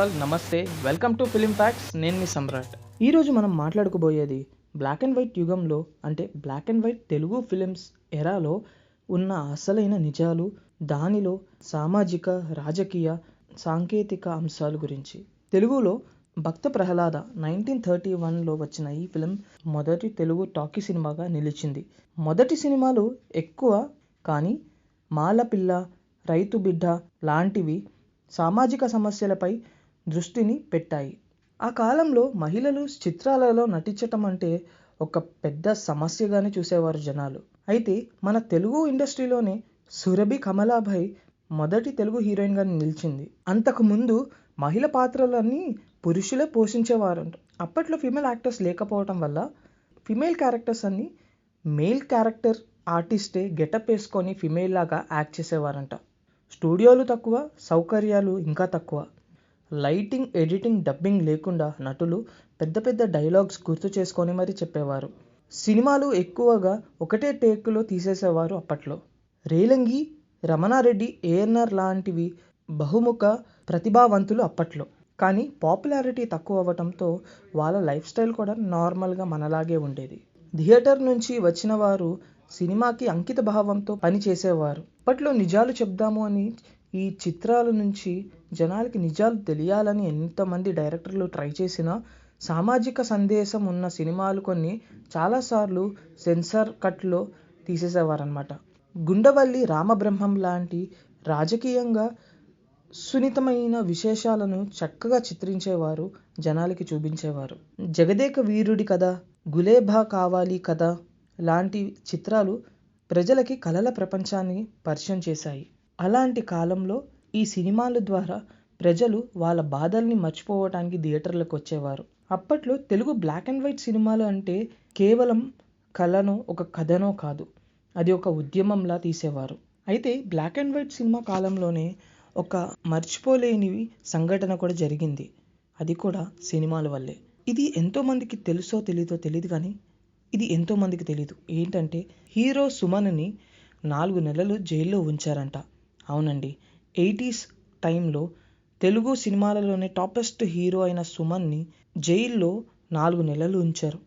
All నమస్తే. Welcome to film facts నేను మీ సమ్రాట్. ఈరోజు మనం మాట్లాడుకోబోయేది బ్లాక్ అండ్ వైట్ యుగంలో అంటే black and white Telugu films ఎరాలో ఉన్న అసలైన నిజాలు దానిలో సామాజిక రాజకీయ సాంకేతిక అంశాల గురించి. తెలుగులో భక్త ప్రహ్లాద నైన్టీన్ థర్టీ వన్లో వచ్చిన ఈ ఫిలిం మొదటి తెలుగు టాకీ సినిమాగా నిలిచింది. మొదటి సినిమాలు ఎక్కువ కానీ మాలపిల్ల రైతు బిడ్డ లాంటివి సామాజిక సమస్యలపై దృష్టిని పెట్టాయి. ఆ కాలంలో మహిళలు చిత్రాలలో నటించటం అంటే ఒక పెద్ద సమస్యగానే చూసేవారు జనాలు. అయితే మన తెలుగు ఇండస్ట్రీలోనే సురభి కమలాభాయ్ మొదటి తెలుగు హీరోయిన్గా నిలిచింది. అంతకుముందు మహిళ పాత్రలన్నీ పురుషులే పోషించేవారంట. అప్పట్లో ఫీమేల్ యాక్టర్స్ లేకపోవటం వల్ల ఫిమేల్ క్యారెక్టర్స్ అన్ని మేల్ క్యారెక్టర్ ఆర్టిస్టే గెటప్ వేసుకొని ఫిమేల్ లాగా యాక్ట్ చేసేవారంట. స్టూడియోలు తక్కువ సౌకర్యాలు ఇంకా తక్కువ. లైటింగ్ ఎడిటింగ్ డబ్బింగ్ లేకుండా నటులు పెద్ద పెద్ద డైలాగ్స్ గుర్తు చేసుకొని మరీ చెప్పేవారు. సినిమాలు ఎక్కువగా ఒకటే టేక్లో తీసేసేవారు అప్పట్లో. రేలంగి రమణారెడ్డి ఏఎన్ఆర్ లాంటివి బహుముఖ ప్రతిభావంతులు అప్పట్లో. కానీ పాపులారిటీ తక్కువ అవ్వటంతో వాళ్ళ లైఫ్ స్టైల్ కూడా నార్మల్గా మనలాగే ఉండేది. థియేటర్ నుంచి వచ్చిన వారు సినిమాకి అంకిత భావంతో పని చేసేవారు. అప్పట్లో నిజాలు చెప్దాము అని ఈ చిత్రాల నుంచి జనాలకి నిజాలు తెలియాలని ఎంతమంది డైరెక్టర్లు ట్రై చేసినా సామాజిక సందేశం ఉన్న సినిమాలు కొన్ని చాలాసార్లు సెన్సార్ కట్లో తీసేసేవారనమాట గుండవల్లి రామబ్రహ్మం లాంటి రాజకీయంగా సున్నితమైన విశేషాలను చక్కగా చిత్రించేవారు జనాలకి చూపించేవారు. జగదేక వీరుడి కథ గులేబా కావాలి కథ లాంటి చిత్రాలు ప్రజలకి కళల ప్రపంచాన్ని పరిచయం చేశాయి. అలాంటి కాలంలో ఈ సినిమాల ద్వారా ప్రజలు వాళ్ళ బాధల్ని మర్చిపోవటానికి థియేటర్లకు వచ్చేవారు. అప్పట్లో తెలుగు బ్లాక్ అండ్ వైట్ సినిమాలు అంటే కేవలం కళనో ఒక కథనో కాదు. అది ఒక ఉద్యమంలా తీసేవారు. అయితే బ్లాక్ అండ్ వైట్ సినిమా కాలంలోనే ఒక మర్చిపోలేనివి సంఘటన కూడా జరిగింది. అది కూడా సినిమాల వల్లే. ఇది ఎంతోమందికి తెలుసో తెలీదో తెలియదు కానీ ఇది ఎంతోమందికి తెలీదు. ఏంటంటే హీరో సుమన్ని నాలుగు నెలలు జైల్లో ఉంచారంట. అవునండి. ఎయిటీస్ టైంలో తెలుగు సినిమాలలోనే టాపెస్ట్ హీరో అయిన సుమన్ని జైల్లో నాలుగు నెలలు ఉంచారు.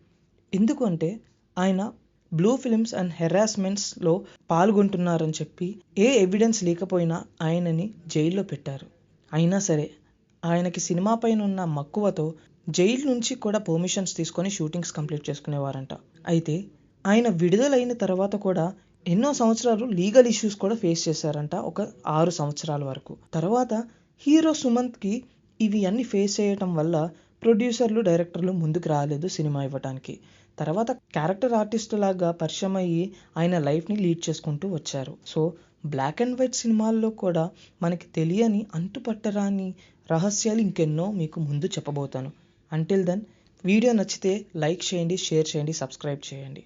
ఎందుకంటే ఆయన బ్లూ ఫిలిమ్స్ అండ్ హెరాస్మెంట్స్లో పాల్గొంటున్నారని చెప్పి ఏ ఎవిడెన్స్ లేకపోయినా ఆయనని జైల్లో పెట్టారు. అయినా సరే ఆయనకి సినిమా పైన ఉన్న మక్కువతో జైలు నుంచి కూడా పర్మిషన్స్ తీసుకొని షూటింగ్స్ కంప్లీట్ చేసుకునేవారంట. అయితే ఆయన విడుదలైన తర్వాత కూడా ఎన్నో సంవత్సరాలు లీగల్ ఇష్యూస్ కూడా ఫేస్ చేశారంట ఒక ఆరు సంవత్సరాల వరకు. తర్వాత హీరో సుమంత్కి ఇవి అన్ని ఫేస్ చేయటం వల్ల ప్రొడ్యూసర్లు డైరెక్టర్లు ముందుకు రాలేదు సినిమా ఇవ్వడానికి తర్వాత క్యారెక్టర్ ఆర్టిస్ట్ లాగా పరిచయం అయ్యి ఆయన లైఫ్ని లీడ్ చేసుకుంటూ వచ్చారు. సో బ్లాక్ అండ్ వైట్ సినిమాల్లో కూడా మనకి తెలియని అంటుపట్టరాని రహస్యాలు ఇంకెన్నో మీకు ముందు చెప్పబోతాను. అంటిల్ దెన్ వీడియో నచ్చితే లైక్ చేయండి షేర్ చేయండి సబ్స్క్రైబ్ చేయండి.